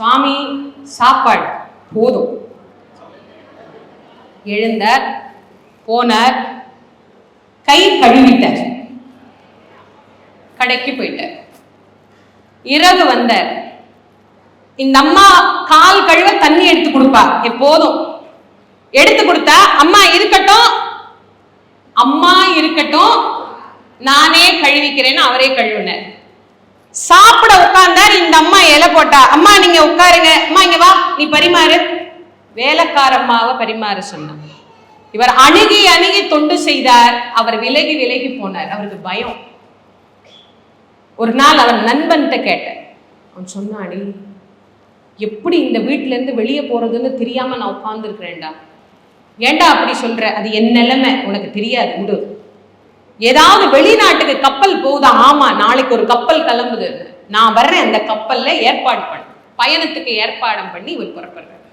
சுவாமி சாப்பாடு. போதும். எழுந்தார் போனார் கை கழுவிட்டார். கடைக்கு போயிட்டார். இரவு வந்தார். இந்த அம்மா கால் கழுவ தண்ணி எடுத்து கொடுப்பா. எப்போதும் எடுத்து கொடுத்தா அம்மா இருக்கட்டும். அம்மா இருக்கட்டும். நானே கழுவிக்கிறேன்னு அவரே கழுவினார். சாப்பிட உட்கார்ந்தார் இந்த அம்மா இலை போட்டா. அம்மா நீங்க உட்காருங்க. அம்மா இங்க வா. நீ பரிமாறு. வேலைக்கார அம்மாவை பரிமாற சொன்னார் இவர் அணுகி அணுகி தொண்டு செய்தார். அவர் விலகி விலகி போனார். அவருக்கு பயம். ஒரு நாள் அவன் நண்பன்கிட்ட கேட்டார் அவன் சொன்னாடி எப்படி இந்த வீட்டிலேருந்து இருந்து வெளியே போறதுன்னு தெரியாம நான் உட்கார்ந்துருக்கிறேன்டா. ஏண்டா அப்படி சொல்ற? அது என் நிலைமை. உனக்கு தெரியாது. விடு. ஏதாவது வெளிநாட்டுக்கு கப்பல் போகுதா? ஆமா நாளைக்கு ஒரு கப்பல் கிளம்புது. நான் வர்றேன் அந்த கப்பல்ல ஏற்பாடு பண்ண. பயணத்துக்கு ஏற்பாடம் பண்ணி இவர் புறப்படுறார்.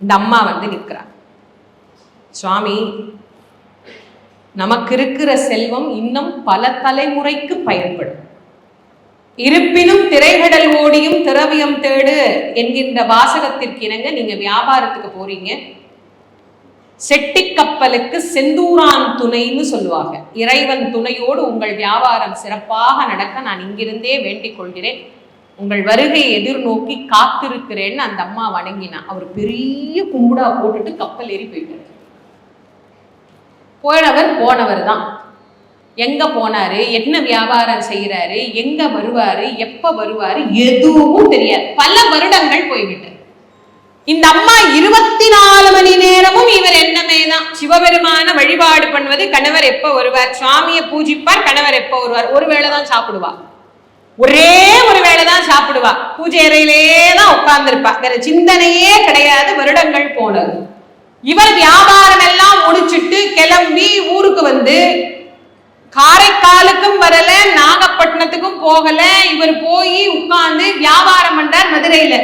இந்த அம்மா வந்து நிற்கிறார். சுவாமி நமக்கு இருக்கிற செல்வம் இன்னும் பல தலைமுறைக்கு பயன்படும். இருப்பினும் திரைகடல் ஓடியும் திரவியம் தேடு என்கின்ற வாசகத்திற்கு இணங்க நீங்க வியாபாரத்துக்கு போறீங்க. செட்டி கப்பலுக்கு செந்தூரான் துணைன்னு சொல்லுவாங்க. இறைவன் துணையோடு உங்கள் வியாபாரம் சிறப்பாக நடக்க நான் இங்கிருந்தே வேண்டிக் கொள்கிறேன். உங்கள் வருகையை எதிர்நோக்கி காத்திருக்கிறேன்னு அந்த அம்மா வணங்கினா. அவர் பெரிய கும்புடா போட்டுட்டு கப்பல் ஏறி போயிட்டார். போனவர் போனவர் தான். எங்க போனாரு? என்ன வியாபாரம் செய்யறாரு எங்க வருவாரு? எப்ப வருவாரு? எதுவும் தெரியாது. பல வருடங்கள் போய்விட்டது. இந்த அம்மா இருபத்தி நாலு மணி நேரமும் இவர் என்னமே தான் சிவபெருமான வழிபாடு பண்ணுவது கணவர் எப்ப வருவார்? சுவாமியை பூஜிப்பார் கணவர் எப்ப வருவார்? ஒரு வேளை தான் சாப்பிடுவா. ஒரே ஒரு வேளை தான் சாப்பிடுவா. பூஜை அறையிலே தான் உட்கார்ந்துருப்பா. வேற சிந்தனையே கிடையாது வருடங்கள் போனது. இவர் வியாபாரம் எல்லாம் முடிச்சிட்டு கிளம்பி ஊருக்கு வந்து காரைக்காலுக்கும் வரல நாகப்பட்டினத்துக்கும் போகல. இவர் போய் உட்கார்ந்து வியாபாரம் பண்றார் மதுரையில.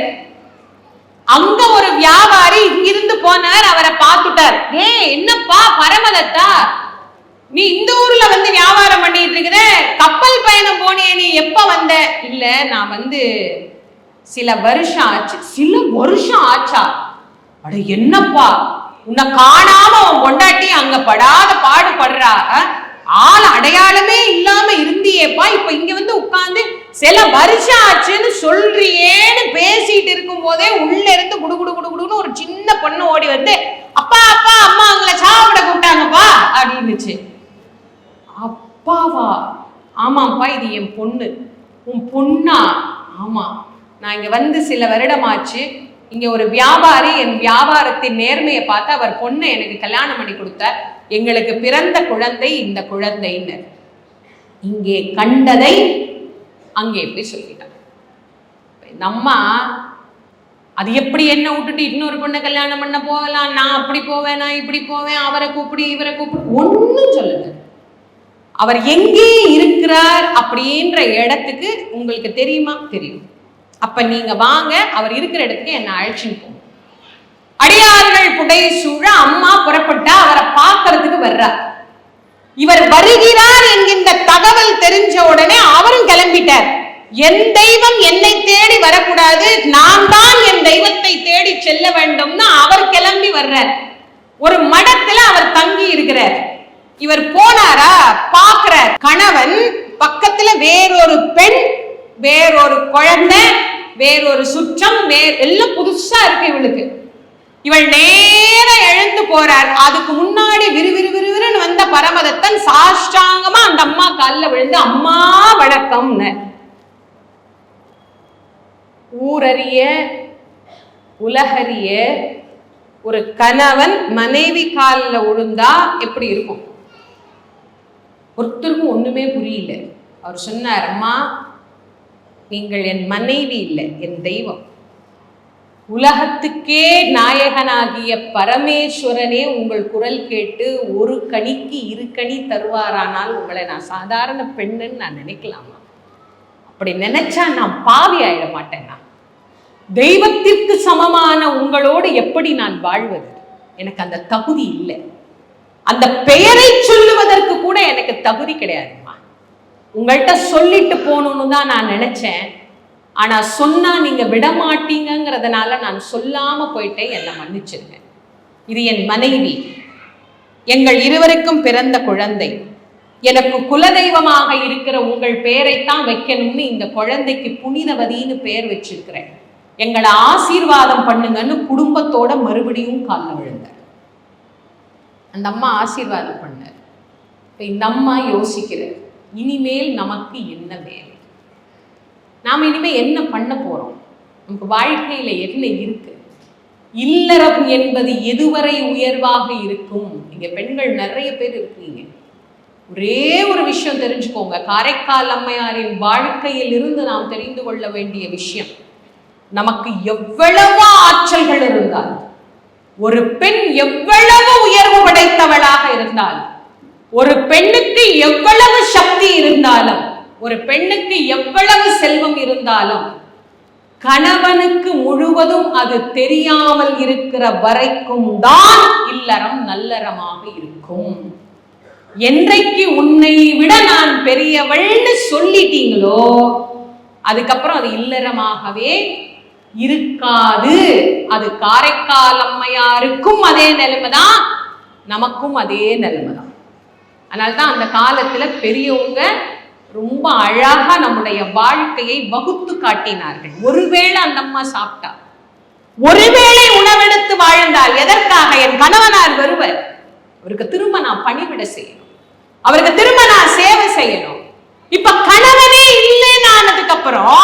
அங்க ஒரு வியாபாரி இங்கிருந்து போனார் அவரை பார்த்துட்டார். ஏ என்னப்பா பரமதத்தா? நீ இந்த ஊர்ல வந்து வியாபாரம் பண்ணிட்டு இருக்கிற? கப்பல் பயணம் போனியே நீ எப்ப வந்த? இல்ல நான் வந்து சில வருஷம் ஆச்சு. சில வருஷம் ஆச்சா? அட என்னப்பா? உன்னை காணாம உன் பொண்டாட்டி அங்க படாத பாடுபடுறா. ஆள் அடையாளமே இல்லாம இருந்தியேப்பா இப்ப இங்க வந்து உட்கார்ந்து சில வருஷம் ஆச்சுன்னு சொல்றியேன்னு பேசிட்டு இருக்கும் போதே உள்ள இருந்து குடு குடு குடு குடுன்னு ஒரு சின்ன பொண்ணு ஓடி வந்து அப்பா அப்பா அம்மா அவங்கள சாப்பிட கூப்பிட்டாங்கப்பா அப்படின்னுச்சு. அப்பாவா? ஆமாப்பா இது என் பொண்ணு. உன் பொண்ணா? ஆமா. நான் இங்க வந்து சில வருடமாச்சு இங்க ஒரு வியாபாரி என் வியாபாரத்தின் நேர்மையை பார்த்து அவர் பொண்ணை எனக்கு கல்யாணம் பண்ணி கொடுத்த எங்களுக்கு பிறந்த குழந்தை இந்த குழந்தைன்னு இங்கே கண்டதை அங்கே போய் சொல்லிட்டாங்க. நம்ம அம்மா அது எப்படி என்ன விட்டுட்டு இன்னொரு பொண்ணை கல்யாணம் பண்ண போகலாம்? நான் அப்படி போவேன் நான் இப்படி போவேன் அவரை கூப்பிடு இவரை கூப்பிடு. ஒன்றும் சொல்லுங்க அவர் எங்கே இருக்கிறார் அப்படின்ற இடத்துக்கு உங்களுக்கு தெரியுமா? தெரியும். அப்ப நீங்க வாங்க அவர் இருக்கிற இடத்துக்கு என்ன அழைச்சின்னு போங்க. அடியார்கள் புடை சூழ அம்மா புறப்பட்டா அவரை பார்க்கறதுக்கு வர்றார் இவர் வருகிறார் என்கின்ற தகவல் தெரிஞ்ச உடனே அவரும் கிளம்பிட்டார். என் தெய்வம் என்னை தேடி வரக்கூடாது நான் தான் என் தெய்வத்தை தேடி செல்ல வேண்டும்னு அவர் கிளம்பி வர்றார். ஒரு மடத்துல அவர் தங்கி இருக்கிறார். இவர் போனாரா? பாக்குறார் கணவன் பக்கத்துல வேறொரு பெண் வேறொரு குழந்தை வேறொரு சுற்றம் வேற எல்லாம் புதுசா இருக்கு இவளுக்கு. இவள் நேர எழுந்து போறார். அதுக்கு முன்னாடி விறுவிறு விறுவிறுன்னு வந்த பரமதத்தன் சாஷ்டாங்கமா அந்த அம்மா கால்ல விழுந்து அம்மா வணக்கம்னு. ஊரறிய உலகறிய ஒரு கணவன் மனைவி காலில் விழுந்தா எப்படி இருக்கும்? ஒருத்தருக்கும் ஒண்ணுமே புரியல. அவர் சொன்னார் அம்மா நீங்கள் என் மனைவி இல்லை என் தெய்வம். உலகத்துக்கே நாயகனாகிய பரமேஸ்வரனே உங்கள் குரல் கேட்டு ஒரு கனிக்கு இரு கனி தருவாரானால் உங்களை நான் சாதாரண பெண்ணுன்னு நான் நினைக்கலாமா? அப்படி நினைச்சா நான் பாவி ஆயிட மாட்டேன்னா? தெய்வத்திற்கு சமமான உங்களோடு எப்படி நான் வாழ்வது? எனக்கு அந்த தகுதி இல்லை. அந்த பெயரை சொல்லுவதற்கு கூட எனக்கு தகுதி கிடையாதும்மா. உங்கள்கிட்ட சொல்லிட்டு போகணும்னு தான் நான் நினைச்சேன். ஆனா சொன்னா நீங்க விட மாட்டீங்கங்கிறதுனால நான் சொல்லாம போயிட்டேன் என்னை மன்னிச்சிருங்க. இது என் மனைவி. எங்கள் இருவருக்கும் பிறந்த குழந்தை. எனக்கு குலதெய்வமாக இருக்கிற உங்கள் பெயரைத்தான் வைக்கணும்னு இந்த குழந்தைக்கு புனிதவதின்னு பெயர் வச்சிருக்கிறேன். எங்களை ஆசீர்வாதம் பண்ணுங்கன்னு குடும்பத்தோட மறுபடியும் காலில் விழுந்தார். அந்த அம்மா ஆசீர்வாதம் பண்ணார். இந்த அம்மா யோசிக்கிறார் இனிமேல் நமக்கு என்ன வேலை? நாம் இனிமேல் என்ன பண்ண போகிறோம் நமக்கு வாழ்க்கையில் என்ன இருக்குது இல்லறம் என்பது எதுவரை உயர்வாக இருக்கும்? நீங்கள் பெண்கள் நிறைய பேர் இருக்கீங்க. ஒரே ஒரு விஷயம் தெரிஞ்சுக்கோங்க. காரைக்கால் அம்மையாரின் வாழ்க்கையில் இருந்து நாம் தெரிந்து கொள்ள வேண்டிய விஷயம் நமக்கு எவ்வளவு ஆற்றல்கள் இருந்தால் ஒரு பெண் எவ்வளவு உயர்வு படைத்தவளாக இருந்தால் ஒரு பெண்ணுக்கு எவ்வளவு சக்தி இருந்தாலும் ஒரு பெண்ணுக்கு எவ்வளவு செல்வம் இருந்தாலும் கணவனுக்கு முழுவதும் அது தெரியாமல் இருக்கிற வரைக்கும் தான் இல்லறம் நல்லறமாக இருக்கும். என்றைக்கு உன்னை விட நான் பெரியவள்னு சொல்லிட்டீங்களோ அதுக்கப்புறம் அது இல்லறமாகவே இருக்காது. அது காரைக்கால் அம்மையாருக்கும் அதே நிலைமை தான் நமக்கும் அதே நிலைமைதான். தான் தான் அந்த காலத்துல பெரியவங்க ரொம்ப அழகா நம்முடைய வாழ்க்கையை வகுத்து காட்டினார்கள். ஒருவேளை அந்த அம்மா சாப்பிட்டா? ஒருவேளை உணவெடுத்து வாழ்ந்தால் எதற்காக என் கணவனார் வருவர்? அவருக்கு திரும்ப நான் பணிவிட செய்யணும். அவருக்கு திரும்ப நான் சேவை செய்யணும். இப்ப கணவனே இல்லைன்னு ஆனதுக்கு அப்புறம்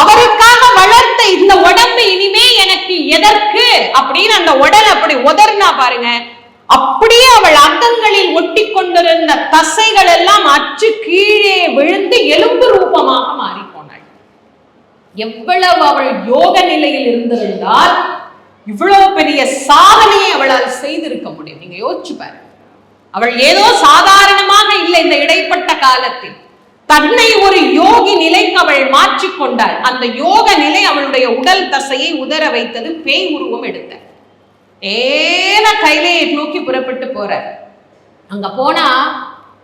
அவருக்காக வளர்த்த இந்த உடம்பு இனிமே எனக்கு எதற்கு? அப்படின்னு அந்த உடல் அப்படி உதர்னா பாருங்க. அப்படியே அவள் அங்கங்களில் ஒட்டி கொண்டிருந்த தசைகள் எல்லாம் அச்சு கீழே விழுந்து எலும்பு ரூபமாக மாறி போனாள் எவ்வளவு அவள் யோக நிலையில் இருந்திருந்தால் இவ்வளவு பெரிய சாதனையை அவளால் செய்திருக்க முடியும். நீங்க யோசிச்சு பாரு அவள் ஏதோ சாதாரணமாக இல்லை இந்த இடைப்பட்ட காலத்தில். தன்னை ஒரு யோகி நிலைக்கு அவள் மாற்றிக்கொண்டாள் அந்த யோக நிலை அவளுடைய உடல் தசையை உதற வைத்தது பேய் உருவம் எடுத்தாள் ஏன கைலையை நோக்கி புறப்பட்டு போறார் அங்க போனா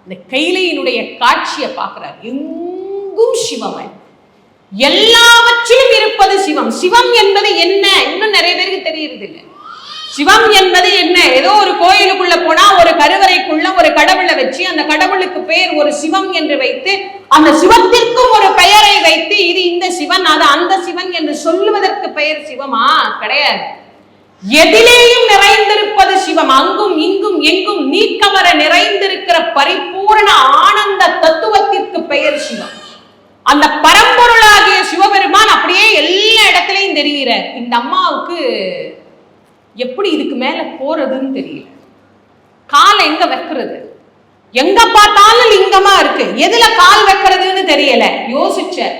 இந்த கைலையினுடைய காட்சியை பார்க்கிறார். எங்கும் சிவமன் எல்லாவற்றிலும் இருப்பது சிவம். சிவம் என்பது என்ன? இன்னும் நிறைய பேருக்கு தெரியறது இல்லை சிவம் என்பது என்ன? ஏதோ ஒரு கோயிலுக்குள்ள போனா ஒரு கருவறைக்குள்ள ஒரு கடவுளை வச்சு அந்த கடவுளுக்கு பெயர் ஒரு சிவம் என்று வைத்து அந்த சிவத்திற்கும் ஒரு பெயரை வைத்து இது இந்த சிவன் அது அந்த சிவன் என்று சொல்லுவதற்கு பெயர் சிவமா? கிடையாது. எதிலேயும் நிறைந்திருப்பது சிவம். அங்கும் இங்கும் எங்கும் நீக்கமர நிறைந்திருக்கிற பரிபூரண ஆனந்த தத்துவத்திற்கு பெயர் சிவம். அந்த பரம்பொருளாகிய சிவபெருமான் அப்படியே எல்லா இடத்துலையும் தெரிகிறார். இந்த அம்மாவுக்கு எப்படி இதுக்கு மேல போறதுன்னு தெரியல. காலை எங்க வைக்கிறது? எங்க பார்த்தாலும் லிங்கமா இருக்கு. எதுல கால் வைக்கிறதுன்னு தெரியல. யோசிச்ச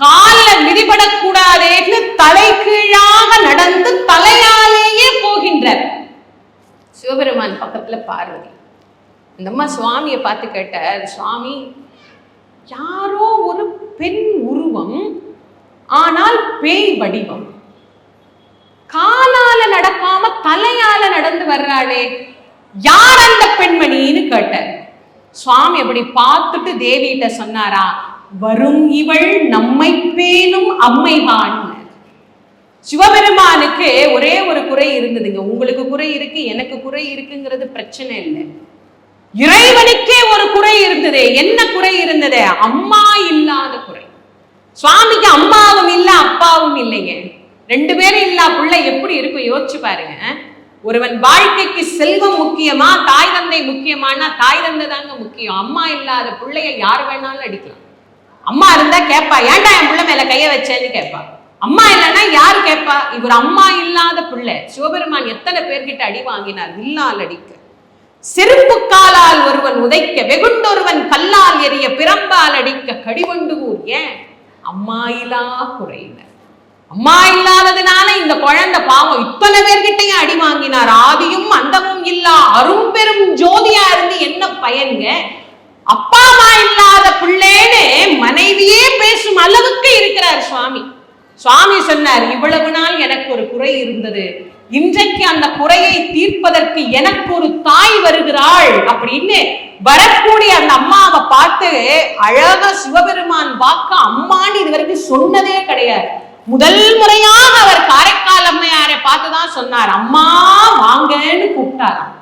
காலில் மிதிபடக்கூடாதேன்னு தலை கீழாக நடந்து தலையாலேயே போகின்றார். சிவபெருமான் பக்கத்துல பார்வதி. இந்த அம்மா சுவாமியை பார்த்து கேட்டார் சுவாமி யாரோ ஒரு பெண் உருவம் ஆனால் பேய் வடிவம். காலால நடக்காம தலையால நடந்து வர்றாளே யார் அந்த பெண்மணின்னு கேட்டார். சுவாமி அப்படி பார்த்துட்டு தேவிகிட்ட சொன்னாரா வரும் இவள் நம்மை பேணும் அம்மைகான் சிவபெருமானுக்கு ஒரே ஒரு குறை இருந்ததுங்க. உங்களுக்கு குறை இருக்கு எனக்கு குறை இருக்குங்கிறது பிரச்சனை இல்லை. இறைவனுக்கே ஒரு குறை இருந்தது. என்ன குறை இருந்தது? அம்மா இல்லாத குறை. சுவாமிக்கு அம்மாவும் இல்ல அப்பாவும் இல்லைங்க. ரெண்டு பேரும் இல்லா புள்ள எப்படி இருக்கும் யோசிச்சு பாருங்க. ஒருவன் வாழ்க்கைக்கு செல்வம் முக்கியமா தாய் தந்தை முக்கியமானா தாய் தந்தை தாங்க முக்கியம். அம்மா இல்லாத பிள்ளைய யார் வேணாலும் அடிக்கலாம். அம்மா இருந்தா கேட்பா ஏன்டா என் பிள்ளை மேல கைய வச்சேன்னு கேட்பா அம்மா இல்லைன்னா யாரு கேட்பா இவர் அம்மா இல்லாத பிள்ளை. சிவபெருமான் எத்தனை பேர்கிட்ட அடி வாங்கினார்? வில்லால் அடிக்க. செருப்பு காலால் ஒருவன் உதைக்க வெகுண்டொருவன் கல்லால் எரிய பிறம்பால் அடிக்க கடிவண்டு ஊர் ஏன்? அம்மா இல்லா குறையினர். அம்மா இல்லாததுனால இந்த குழந்தை பாவம் இத்தனை பேர்கிட்டையும் அடி வாங்கினார். ஆதியும் அந்தமும் இல்லா. அரும்பெரும் ஜோதியா இருந்து என்ன பயனுங்க அப்பா அம்மா இல்லாத பிள்ளைன்னு மனைவியே பேசும் அளவுக்கு இருக்கிறார் சுவாமி. சுவாமி சொன்னார் இவ்வளவு நாள் எனக்கு ஒரு குறை இருந்தது. இன்றைக்கு அந்த குறையை தீர்ப்பதற்கு எனக்கு ஒரு தாய் வருகிறாள். அப்படின்னு வரக்கூடிய அந்த அம்மாவை பார்த்து அழகா சிவபெருமான் வாக்க அம்மான்னு இது வரைக்கும் சொன்னதே கிடையாது. முதல் முறையாக அவர் காரைக்கால் அம்மையாரை பார்த்துதான் சொன்னார். அம்மா வாங்கன்னு கூப்பிட்டாராம்.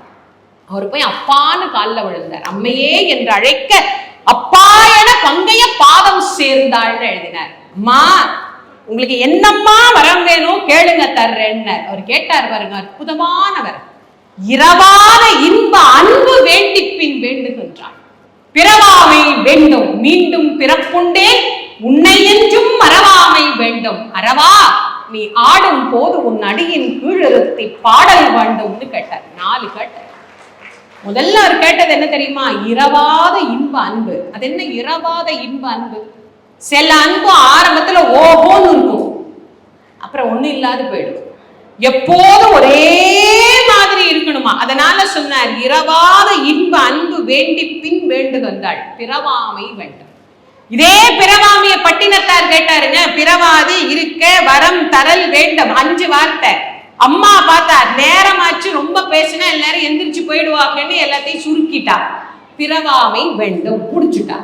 அவர் போய் அப்பான்னு காலில் விழுந்தார். அம்மையே என்று அழைக்க அப்பா என பங்கைய பாதம் சேர்ந்தாள்னு எழுதினார். அம்மா உங்களுக்கு என்னம்மா வரம் வேணும்? கேளுங்க தர்றேன்னு அவர் கேட்டார் பாருங்க அற்புதமானவர். இரவாத இன்ப அன்பு வேண்டி பின் வேண்டுகின்றார் பிறவாமை வேண்டும் மீண்டும் பிறப்புண்டே. உன்னை என்றும் மறவாமை வேண்டும். அறவா நீ ஆடும் போது உன் அடியின் கீழிருத்தி பாடல் வேண்டும்னு கேட்டார். நாலு கேட்டார். முதல்ல அவர் கேட்டது என்ன தெரியுமா? இரவாத இன்ப அன்பு. அது என்ன இரவாத இன்ப அன்பு? சில அன்பு ஆரம்பத்துல ஓஹோன்னு இருக்கும். அப்புறம் ஒண்ணு இல்லாது போயிடும். எப்போதும் ஒரே மாதிரி இருக்கணுமா? அதனால சொன்னார் இரவாத இன்ப அன்பு வேண்டி பின் வேண்டுகின்றாள் பிறவாமை வேண்டும். இதே பிறவாமைய பட்டினத்தார் கேட்டாருங்க பிறவாதி இருக்க வரம் தரல் வேண்டும். அஞ்சு வார்த்தை. அம்மா பார்த்தா நேரமாச்சு ரொம்ப பேசினா எல்லாரும் எந்திரிச்சு போயிடுவாங்கன்னு எல்லாத்தையும் சுருக்கிட்டா. பிறவாமை வேண்டும் புடிச்சுட்டா.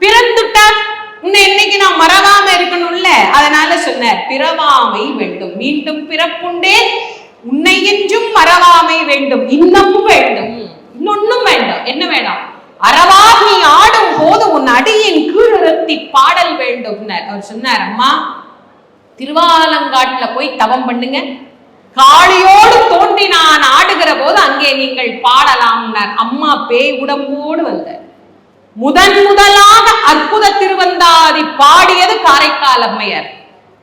பிறந்துட்டா. இன்னும் என்னைக்கு நான் மறவாம இருக்கணும்ல? அதனால சொன்னார் பிறவாமை வேண்டும். மீண்டும் பிறப்புண்டே. உன்னை என்றும் மறவாமை வேண்டும். இன்னமும் வேண்டும். இன்னொன்னும் வேண்டாம். என்ன வேண்டாம்? அறவா நீ ஆடும் போது உன் அடியின் கீழத்தி பாடல் வேண்டும் அவர் சொன்னார் அம்மா திருவாலங்காட்டுல போய் தவம் பண்ணுங்க. காளியோடு தோன்றி நான் ஆடுகிற போது அங்கே நீங்கள் பாடலாம்னார் அம்மா பேய் உடம்போடு வந்த முதன் முதலாக அற்புத திருவந்தாதி பாடியது காரைக்கால் அம்மையார்.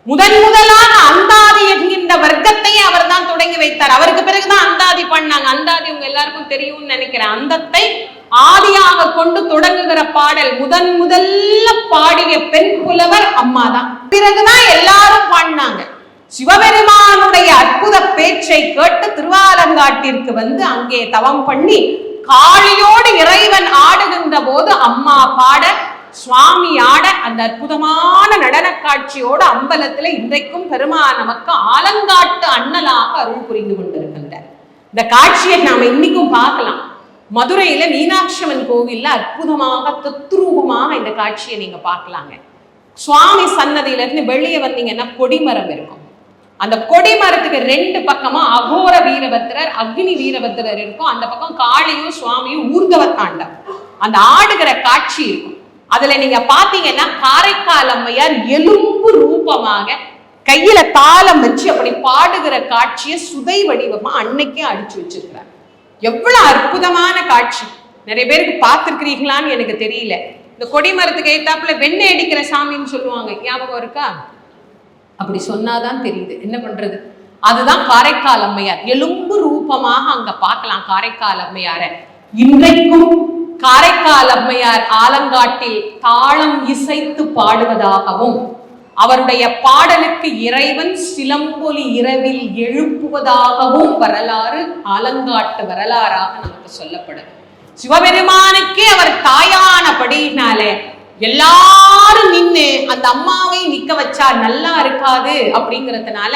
முதன் முதலாக அந்தாதி என்கின்ற வர்க்கத்தையே அவர் தான் தொடங்கி வைத்தார். அவருக்கு பிறகுதான் அந்தாதி பண்ணாங்க அந்தாதி உங்க எல்லாருக்கும் தெரியும்னு நினைக்கிறேன். அந்தத்தை ஆதியாக கொண்டு தொடங்குகிற பாடல் முதன் முதல்ல பாடிய பெண் புலவர் அம்மா தான் பிறகுதான் எல்லாரும் பாடினாங்க. சிவபெருமானுடைய அற்புத பேச்சை கேட்டு திருவாலங்காட்டிற்கு வந்து அங்கே தவம் பண்ணி காளியோடு இறைவன் ஆடுகின்ற போது அம்மா பாட சுவாமி ஆட அந்த அற்புதமான நடன காட்சியோடு அம்பலத்துல இன்றைக்கும் பெருமான் நமக்கு ஆலங்காட்டு அண்ணலாக அருள் புரிந்து கொண்டிருக்கின்றார். இந்த காட்சியை நாம இன்னைக்கும் பார்க்கலாம். மதுரையில மீனாட்சியம்மன் கோவில்ல அற்புதமாக தத்ரூபமாக இந்த காட்சியை நீங்க பார்க்கலாங்க. சுவாமி சன்னதியில இருந்து வெளியே வந்தீங்கன்னா கொடிமரம் இருக்கும். அந்த கொடி மரத்துக்கு ரெண்டு பக்கமா அகோர வீரபத்திரர் அக்னி வீரபத்திரர் இருக்கும். அந்த பக்கம் காளியும் சுவாமியும் ஊர்தவ தாண்டம் அந்த ஆடுகிற காட்சி இருக்கும். அதுல நீங்க பாத்தீங்கன்னா காரைக்கால் அம்மையார் எலும்பு ரூபமாக கையில தாளம் வச்சு அப்படி பாடுகிற காட்சியை சுதை வடிவமா அன்னைக்கே அடிச்சு வச்சிருக்கிறார். எவ்வளவு அற்புதமான காட்சி. நிறைய பேருக்கு பார்த்துருக்கிறீங்களான்னு எனக்கு தெரியல. இந்த கொடி மரத்துக்கு ஏத்தாப்புல வெண்ணெய் அடிக்கிற சாமின்னு சொல்லுவாங்க. ஞாபகம் இருக்கா? அப்படி சொன்னாதான் தெரியுது. என்ன பண்றது? அதுதான் காரைக்கால் அம்மையார். எலும்பு ரூபமாக அங்க பார்க்கலாம் காரைக்கால் அம்மையார. இன்றைக்கும் காரைக்கால் அம்மையார் ஆலங்காட்டில் தாளம் இசைத்து பாடுவதாகவும் அவருடைய பாடலுக்கு இறைவன் சிலம்பொலி இரவில் எழுப்புவதாகவும் வரலாறு ஆலங்காட்டு வரலாறாக நமக்கு சொல்லப்படுது சிவபெருமானுக்கே அவர் தாயானபடினாலே எல்லாரும் நின்று அந்த அம்மாவை நிக்க வச்சா நல்லா இருக்காது அப்படிங்கறதுனால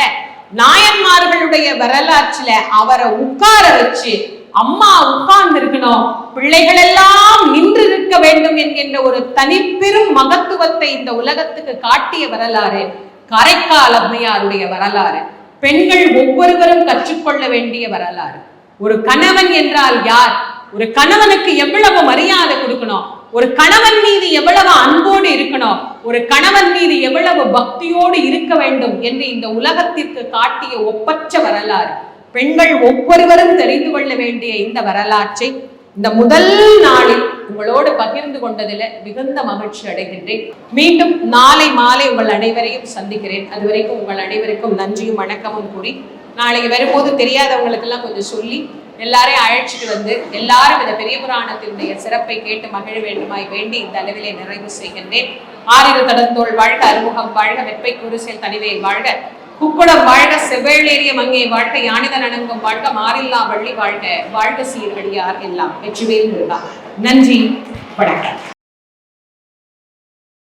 நாயன்மார்களுடைய வரலாற்றுல அவரை உட்கார வச்சு அம்மா உட்கார்ந்து இருக்கணும் பிள்ளைகள் எல்லாம் நின்று இருக்க வேண்டும் என்கின்ற ஒரு தனிப்பெரும் மகத்துவத்தை இந்த உலகத்துக்கு காட்டிய வரலாறு கரைக்கால் அம்மையாருடைய வரலாறு. பெண்கள் ஒவ்வொருவரும் கற்றுக்கொள்ள வேண்டிய வரலாறு. ஒரு கணவன் என்றால் யார்? ஒரு கணவனுக்கு எவ்வளவு மரியாதை கொடுக்கணும்? ஒரு கணவன் மீது எவ்வளவு அன்போடு இருக்கணும்? ஒரு கணவன் மீது எவ்வளவு பக்தியோடு இருக்க வேண்டும் என்று இந்த உலகத்திற்கு காட்டிய ஒப்பற்ற வரலாறு. பெண்கள் ஒவ்வொருவரும் தெரிந்து கொள்ள வேண்டிய இந்த வரலாற்றை இந்த முதல் நாளில் உங்களோடு பகிர்ந்து கொண்டதில் மிகுந்த மகிழ்ச்சி அடைகின்றேன். மீண்டும் நாளை மாலை உங்கள் அனைவரையும் சந்திக்கிறேன். அது வரைக்கும் உங்கள் அனைவருக்கும் நன்றியும் வணக்கமும் கூறி நாளைக்கு வரும்போது தெரியாதவங்களுக்கெல்லாம் கொஞ்சம் சொல்லி எல்லாரையும் அழைச்சிட்டு வந்து எல்லாரும் இந்த பெரிய புராணத்தினுடைய சிறப்பை கேட்டு மகிழ வேண்டுமாய் வேண்டி இந்த அளவிலே நிறைவு செய்கின்றேன். ஆரிரு தடந்தோள் வாழ்க அறுமுகம் வாழ்க வெப்பை குருசேல் தனிவேல் வாழ்க. குக்குடம் வாழ்க செவ்வேளேறிய மங்கே வாழ்க யானிதன் அணங்கும் வாழ்க மாறில்லா வள்ளி வாழ்க. வாழ்க சீர்வழியார் எல்லாம் வெற்றிவேல் முருகா. நன்றி வணக்கம்.